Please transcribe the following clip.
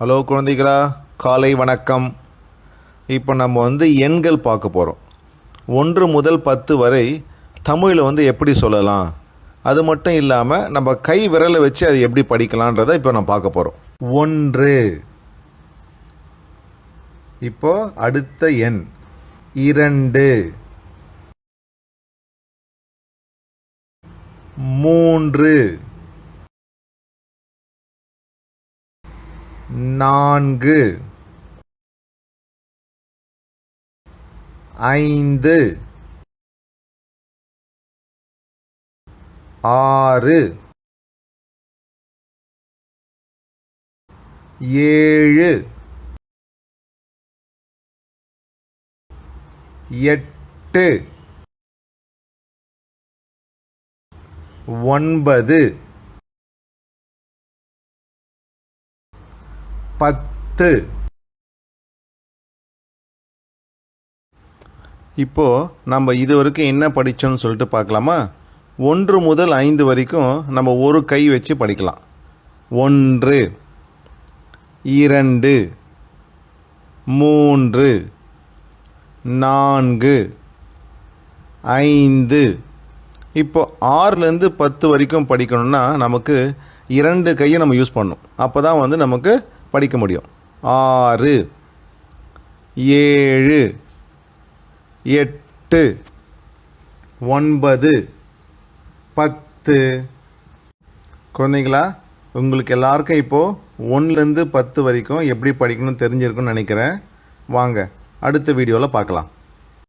Hello குழந்தைகளா? காலை வணக்கம். இப்போ நம்ம வந்து எண்கள் பார்க்க போகிறோம் ஒன்று முதல் பத்து வரை தமிழில் வந்து எப்படி சொல்லலாம்? அது மட்டும் இல்லாமல் நம்ம கை விரலை வச்சு அது எப்படி படிக்கலான்றதை இப்போ நம்ம பார்க்க போகிறோம் ஒன்று. இப்போ அடுத்த எண். இரண்டு. மூன்று. நான்கு. ஐந்து. ஆறு. ஏழு. எட்டு. ஒன்பது. பத்து. இப்போ நம்ம இது வரைக்கும் என்ன படித்தோம்னு சொல்லிட்டு பார்க்கலாமா? ஒன்று முதல் ஐந்து வரைக்கும் நம்ம ஒரு கை வச்சு படிக்கலாம். ஒன்று இரண்டு மூன்று நான்கு ஐந்து. இப்போ ஆறுலேருந்து பத்து வரைக்கும் படிக்கணும்னா நமக்கு இரண்டு கையை நம்ம யூஸ் பண்ணணும். அப்போ தான் வந்து நமக்கு படிக்க முடியும் ஆறு ஏழு எட்டு ஒன்பது பத்து. குழந்தைங்களா உங்களுக்கு எல்லாருக்கும் இப்போது ஒன்றுலேருந்து பத்து வரைக்கும் எப்படி படிக்கணும்னு தெரிஞ்சிருக்குன்னு நினைக்கிறேன். வாங்க அடுத்த வீடியோவில் பார்க்கலாம்.